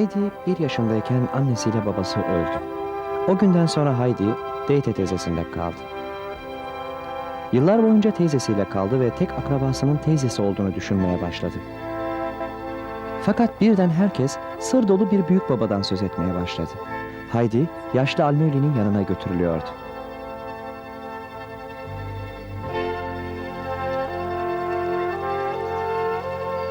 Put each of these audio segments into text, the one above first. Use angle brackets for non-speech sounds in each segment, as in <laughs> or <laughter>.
Heidi bir yaşındayken annesiyle babası öldü. O günden sonra Heidi Date teyzesinde kaldı. Yıllar boyunca teyzesiyle kaldı ve tek akrabasının teyzesi olduğunu düşünmeye başladı. Fakat birden herkes sır dolu bir büyük babadan söz etmeye başladı. Heidi yaşlı Almeri'nin yanına götürülüyordu.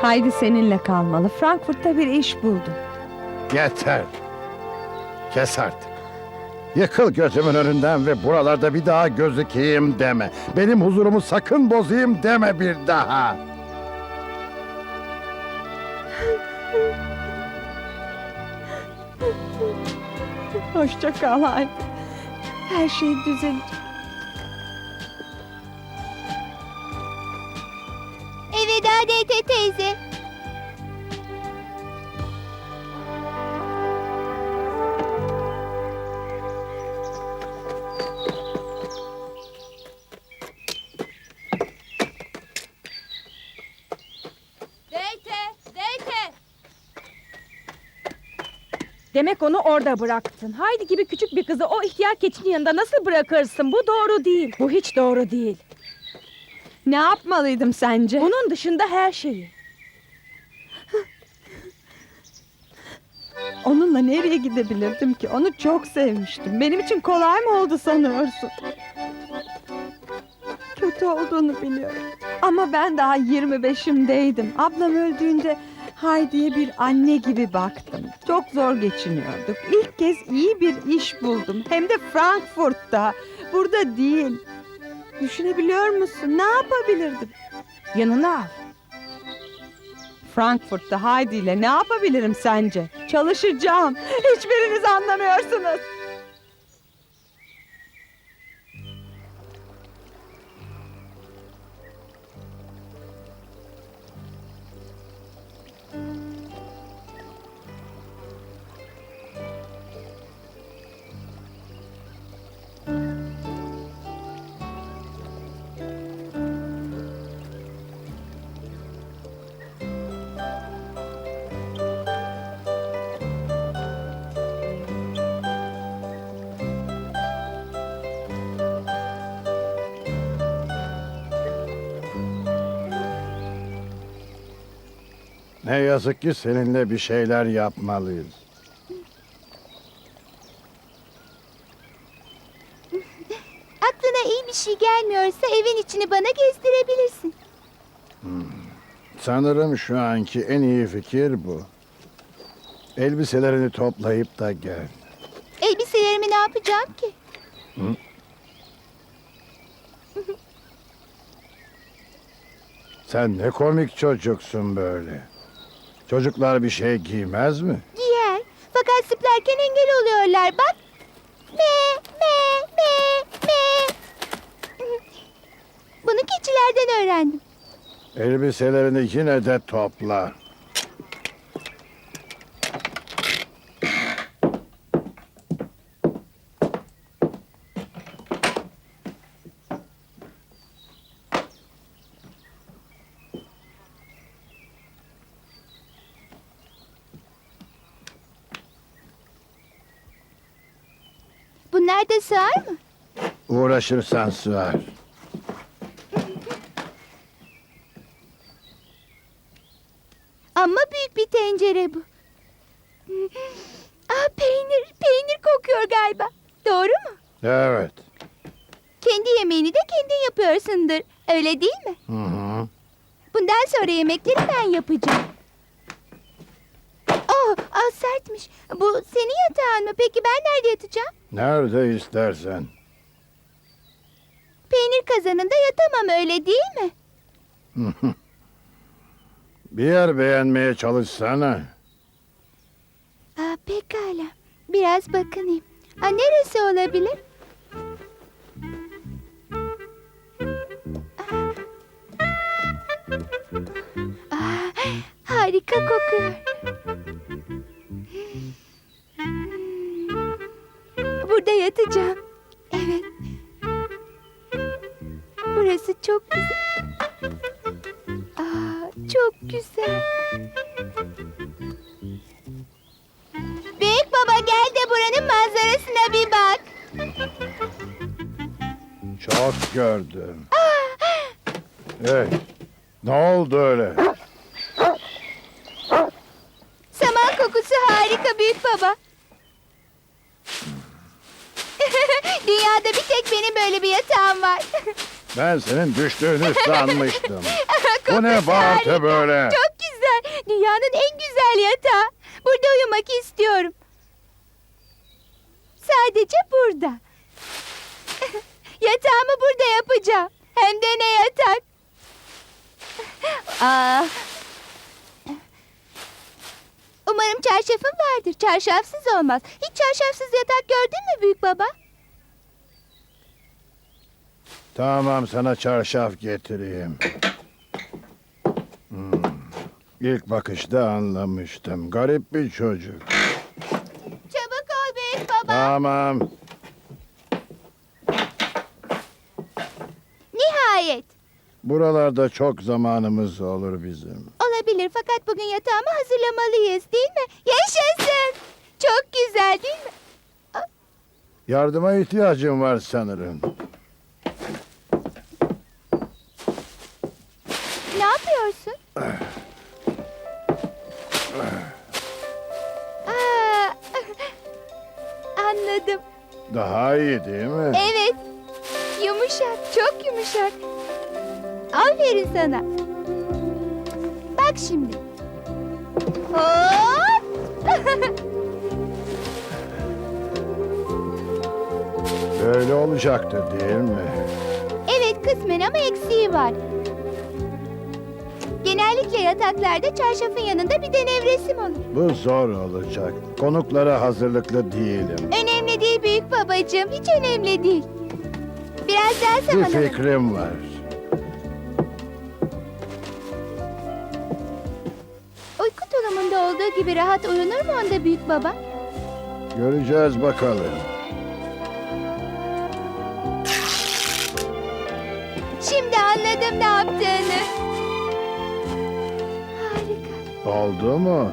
Haydi seninle kalmalı. Frankfurt'ta bir iş buldum. Yeter. Kes artık. Yıkıl gözümün önünden ve buralarda bir daha gözükeyim deme. Benim huzurumu sakın bozayım deme bir daha. Hoşça kal Haydi. Her şey düzelecek. Elveda Dete teyze. Demek onu orada bıraktın. Haydi gibi küçük bir kızı o ihtiyar keçinin yanında nasıl bırakırsın? Bu doğru değil. Bu hiç doğru değil. Ne yapmalıydım sence? Bunun dışında her şeyi. Onunla nereye gidebilirdim ki? Onu çok sevmiştim. Benim için kolay mı oldu sanıyorsun? Kötü olduğunu biliyorum. Ama ben daha 25'imdeydim. Ablam öldüğünde Haydi'ye bir anne gibi baktım. Çok zor geçiniyorduk. İlk kez iyi bir iş buldum. Hem de Frankfurt'ta. Burada değil. Düşünebiliyor musun? Ne yapabilirdim? Yanına al. Frankfurt'ta Heidi ile ne yapabilirim sence? Çalışacağım. Hiçbiriniz anlamıyorsunuz. Ne yazık ki seninle bir şeyler yapmalıyız. Aklına iyi bir şey gelmiyorsa evin içini bana gezdirebilirsin. Sanırım şu anki en iyi fikir bu. Elbiselerini toplayıp da gel. Elbiselerimi ne yapacağım ki? Sen ne komik çocuksun böyle. Çocuklar bir şey giymez mi? Giyer. Fakat zıplarken engel oluyorlar bak. Me me me me. Bunu keçilerden öğrendim. Elbiselerini yine de topla. Bunlar da sığar mı? Uğraşırsan sığar. Ama büyük bir tencere bu. Ah peynir, peynir kokuyor galiba. Doğru mu? Evet. Kendi yemeğini de kendin yapıyorsundur. Öyle değil mi? Hı hı. Bundan sonra yemekleri ben yapacağım. Oh, ah sertmiş. Bu senin yatağın mı? Peki ben nerede yatacağım? Nerede istersen. Peynir kazanında yatamam öyle değil mi? <laughs> Bir yer beğenmeye çalışsana. Aa, pekala. Biraz bakınayım. Ha, neresi olabilir? Aa, harika kokuyor. Burada yatacağım. Gördüm. Hey, ne oldu öyle? Saman kokusu harika büyük baba. <laughs> Dünyada bir tek benim böyle bir yatağım var. <laughs> Ben senin düştüğünü sanmıştım. <laughs> Bu ne Kokusu bağırtı böyle? Çok güzel. Dünyanın en güzel yatağı. Burada uyumak istiyorum. Sadece burada. Yatağımı burada yapacağım. Hem de ne yatak. Aa. Umarım çarşafın vardır. Çarşafsız olmaz. Hiç çarşafsız yatak gördün mü büyük baba? Tamam sana çarşaf getireyim. Hmm. İlk bakışta anlamıştım. Garip bir çocuk. Çabuk ol büyük baba. Tamam. Nihayet. Buralarda çok zamanımız olur bizim. Olabilir fakat bugün yatağımı hazırlamalıyız değil mi? Yaşasın. Çok güzel değil mi? Yardıma ihtiyacım var sanırım. Ne yapıyorsun? Aa, <laughs> anladım. Daha iyi değil mi? Evet. Yumuşak, çok yumuşak. Aferin sana. Bak şimdi. Hop! <laughs> Böyle olacaktı değil mi? evet kısmen ama eksiği var. Genellikle yataklarda çarşafın yanında bir de nevresim olur. Bu zor olacak. Konuklara hazırlıklı değilim. Önemli değil büyük babacığım, hiç önemli değil. Biraz daha Bir fikrim var. Uyku tulumunda olduğu gibi rahat uyunur mu onda büyük baba? Göreceğiz bakalım. Şimdi anladım ne yaptığını. Harika. Oldu mu?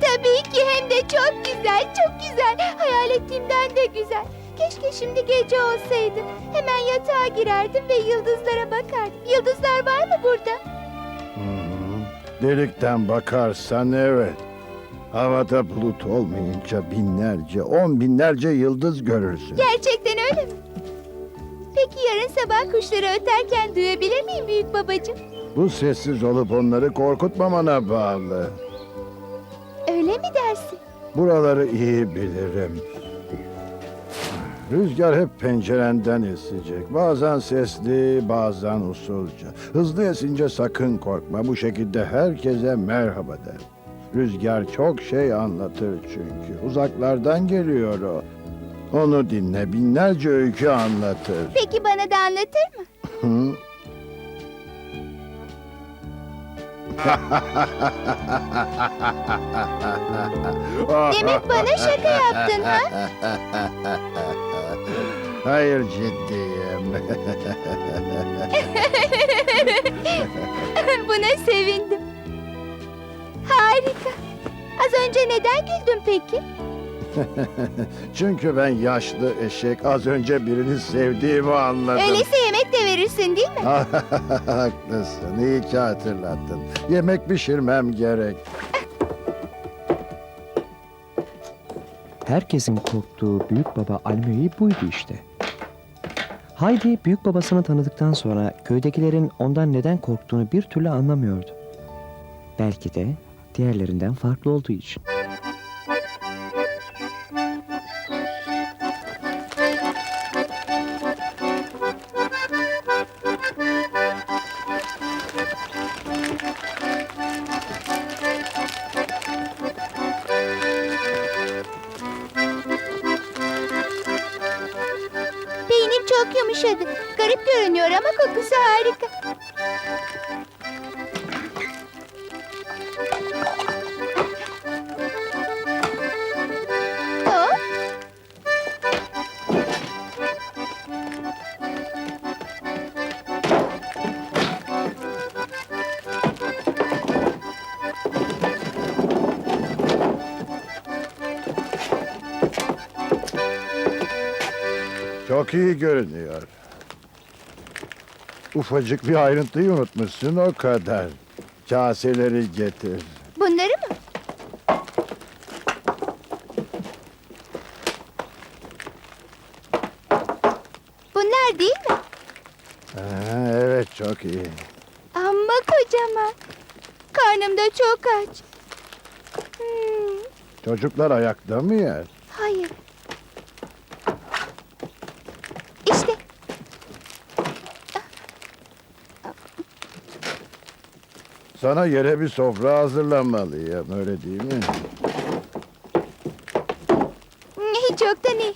Tabii ki hem de çok güzel, çok güzel. Hayal ettiğimden de güzel. Keşke şimdi gece olsaydı. Hemen yatağa girerdim ve yıldızlara bakardım. Yıldızlar var mı burada? Delikten bakarsan evet. Havada bulut olmayınca binlerce, on binlerce yıldız görürsün. Gerçekten öyle mi? Peki yarın sabah kuşları öterken duyabilir miyim büyük babacığım? Bu sessiz olup onları korkutmamana bağlı. Öyle mi dersin? Buraları iyi bilirim. Rüzgar hep pencerenden esecek. Bazen sesli, bazen usulca. Hızlı esince sakın korkma. Bu şekilde herkese merhaba der. Rüzgar çok şey anlatır çünkü. Uzaklardan geliyor o. Onu dinle, binlerce öykü anlatır. Peki bana da anlatır mı? Hı? <laughs> Demek bana şaka yaptın ha? <laughs> Hayır ciddiyim. <laughs> Buna sevindim. Harika. Az önce neden güldün peki? <laughs> Çünkü ben yaşlı eşek az önce birini sevdiğimi anladım. Öyleyse yemek de verirsin değil mi? <laughs> Haklısın. İyi ki hatırlattın. Yemek pişirmem gerek. Herkesin korktuğu büyük baba Almöy buydu işte. Haydi büyük babasını tanıdıktan sonra köydekilerin ondan neden korktuğunu bir türlü anlamıyordu. Belki de diğerlerinden farklı olduğu için. Çok iyi görünüyor. Ufacık bir ayrıntıyı unutmuşsun o kadar. Kaseleri getir. Bunları mı? Bunlar değil mi? Ha, evet çok iyi. Amma kocaman. Karnım da çok aç. Hmm, Çocuklar ayakta mı yer? hayır. İşte Sana yere bir sofra hazırlamalıyım öyle değil mi? hiç yoktan iyi.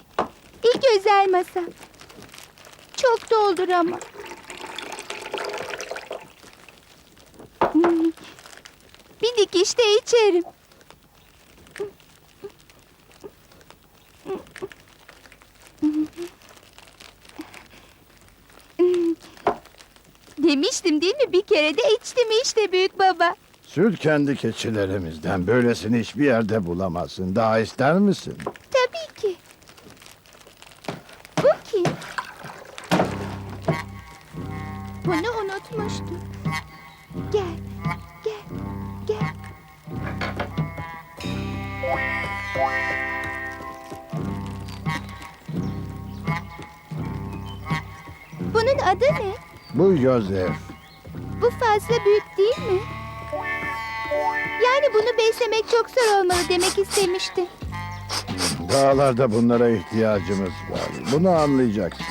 İlk özel masa. Çok doldur ama. Hmm, Bir dikişte içerim. Değil mi? Bir kere de içtim işte büyük baba. Süt kendi keçilerimizden. Böylesini hiçbir yerde bulamazsın. Daha ister misin? Tabii ki. Bu kim? Bunu unutmuştum. Gel, gel, gel. Bunun adı ne? Bu Yosef. Fazla büyük değil mi? Yani bunu beslemek çok zor olmalı demek istemiştim. Dağlarda bunlara ihtiyacımız var. Bunu anlayacaksın.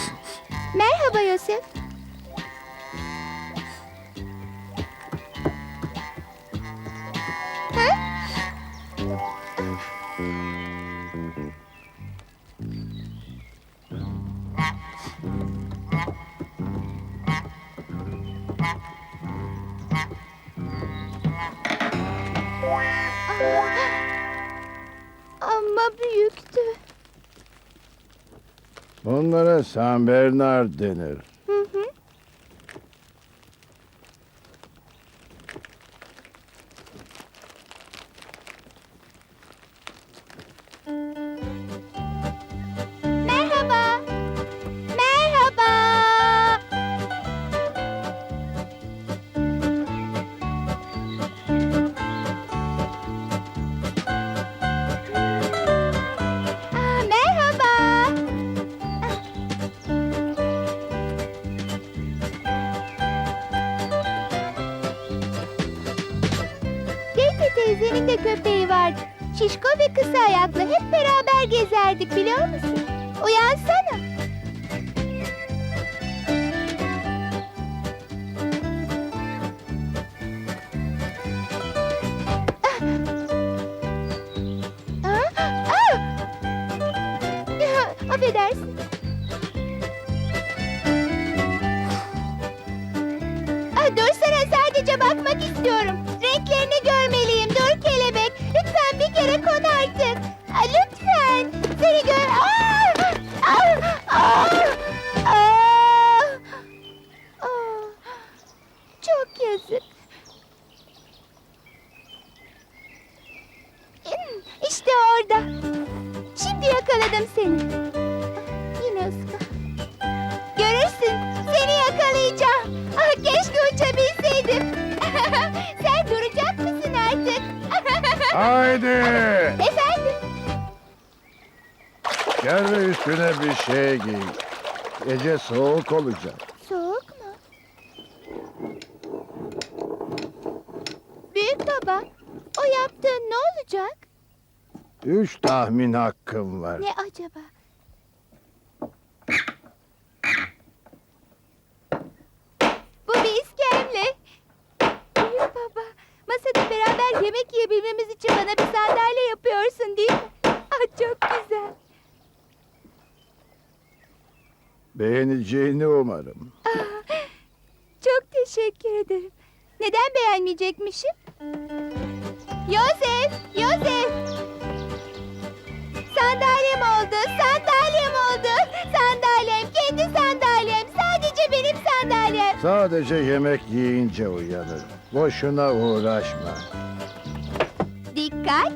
Ama büyüktü. Bunlara San Bernard denir. Teyzenin de köpeği vardı. Şişko ve kısa ayaklı hep beraber gezerdik biliyor musun? Uyansana. Çok yazık. Hmm, İşte orada. Şimdi yakaladım seni. Yine ıska. Görürsün. Seni yakalayacağım. Ah, keşke uçabilseydim. <laughs> Sen duracak mısın artık? <laughs> Haydi! Efendim? Gel ve üstüne bir şey giy. Gece soğuk olacak. Soğuk mu? Büyük baba, o yaptığın ne olacak? Üç tahmin hakkım var. Ne acaba? Bu bir iskemle. Büyük baba, masada beraber yemek yiyebilmemiz için bana bir sandalye yapıyorsun değil mi? Ah çok güzel. Beğeneceğini umarım. Ah, çok teşekkür ederim. Neden beğenmeyecekmişim? Yosef, Yosef sandalyem oldu, sandalyem oldu. Sandalyem, kendi sandalyem. Sadece benim sandalyem. Sadece yemek yiyince uyanır. Boşuna uğraşma. Dikkat.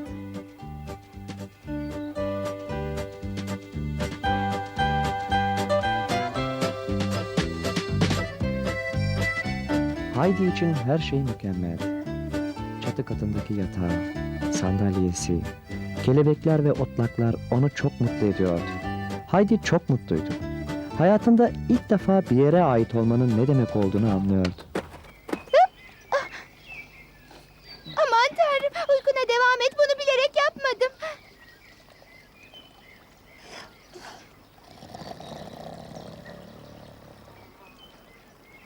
Haydi için her şey mükemmel. Çatı katındaki yatağı, sandalyesi, kelebekler ve otlaklar onu çok mutlu ediyordu. Heidi çok mutluydu. Hayatında ilk defa bir yere ait olmanın ne demek olduğunu anlıyordu. Aman tanrım uykuna devam et bunu bilerek yapmadım.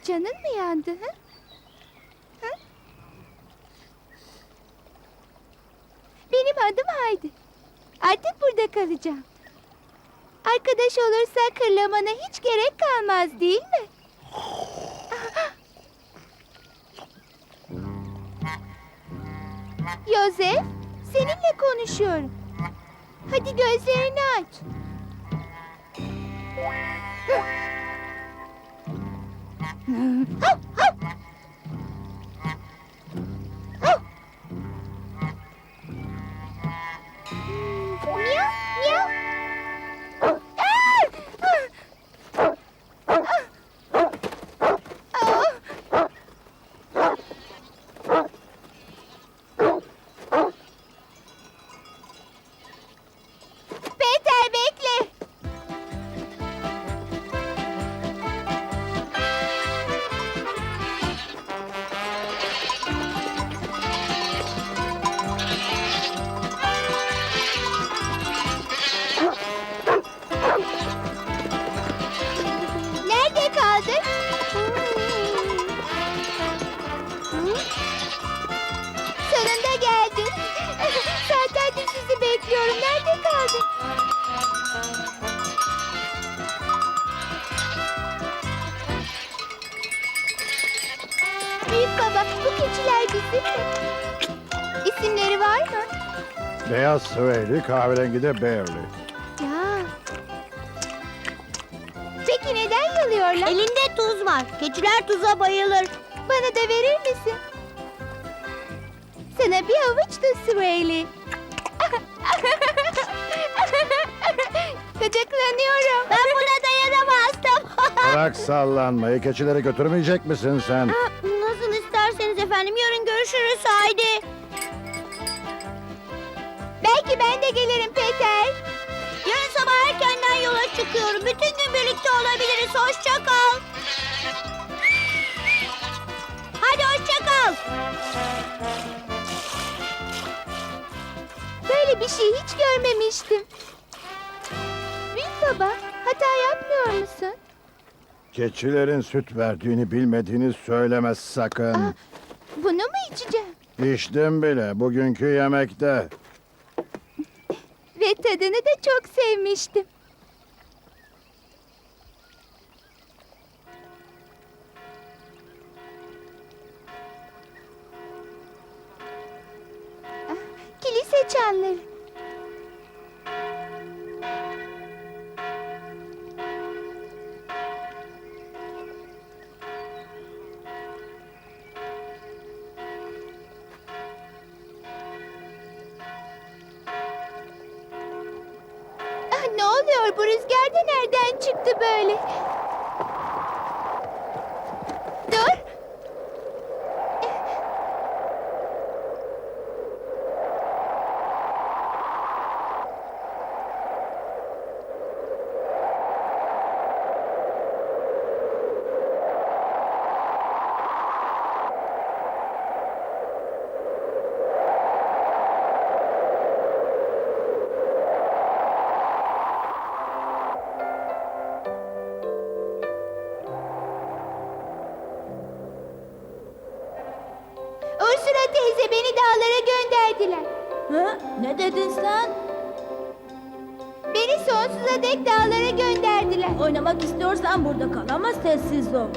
Canın mı yandı? Hı? Hı? Benim adım Haydi. Artık burada kalacağım. Arkadaş olursa kırlamana hiç gerek kalmaz değil mi? Yosef, seninle konuşuyorum. Hadi gözlerini aç. Miyav, Swaley, kahverengi de Beverly. Ya. Peki neden yalıyorlar? Elinde tuz var. Keçiler tuza bayılır. Bana da verir misin? Sana bir avuç da Swaley. Gıcıklanıyorum. Ben buna dayanamazdım. <laughs> Bırak sallanmayı, keçileri götürmeyecek misin sen? Nasıl isterseniz efendim. Yarın görüşürüz haydi. Belki ben de gelirim Peter. Yarın sabah erkenden yola çıkıyorum. Bütün gün birlikte olabiliriz. Hoşça kal. Hadi hoşça kal. Böyle bir şey hiç görmemiştim. Büyük baba, hata yapmıyor musun? Keçilerin süt verdiğini bilmediğini söyleme sakın. Aa. Bunu mu içeceğim? İçtim bile bugünkü yemekte. Ve tadını da çok sevmiştim. Ne dedin sen? Beni sonsuza dek dağlara gönderdiler. Oynamak istiyorsan burada kal ama sessiz ol.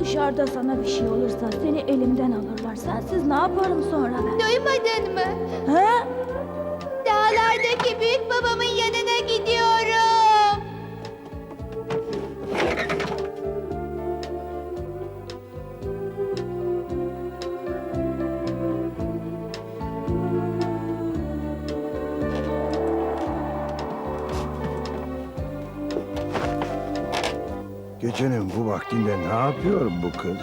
Dışarıda sana bir şey olursa seni elimden alırlar. Sensiz ne yaparım sonra ben? Duymadın mı? Ha? Dağlardaki büyük babamın yanına Gecenin bu vaktinde ne yapıyor bu kız?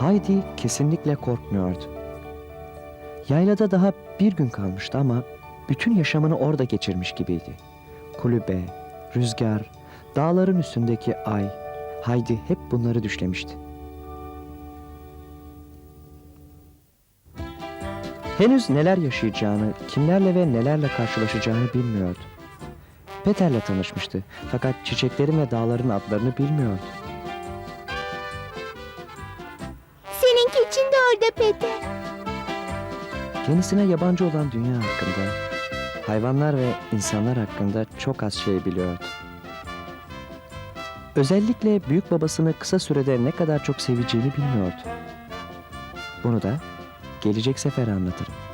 Heidi kesinlikle korkmuyordu. Yaylada daha bir gün kalmıştı ama bütün yaşamını orada geçirmiş gibiydi. Kulübe, rüzgar, dağların üstündeki ay, Heidi hep bunları düşlemişti. Henüz neler yaşayacağını, kimlerle ve nelerle karşılaşacağını bilmiyordu. Peter'le tanışmıştı fakat çiçeklerin ve dağların adlarını bilmiyordu. İçin de orada Peter. Kendisine yabancı olan dünya hakkında, hayvanlar ve insanlar hakkında çok az şey biliyordu. Özellikle büyük babasını kısa sürede ne kadar çok seveceğini bilmiyordu. Bunu da gelecek sefer anlatırım.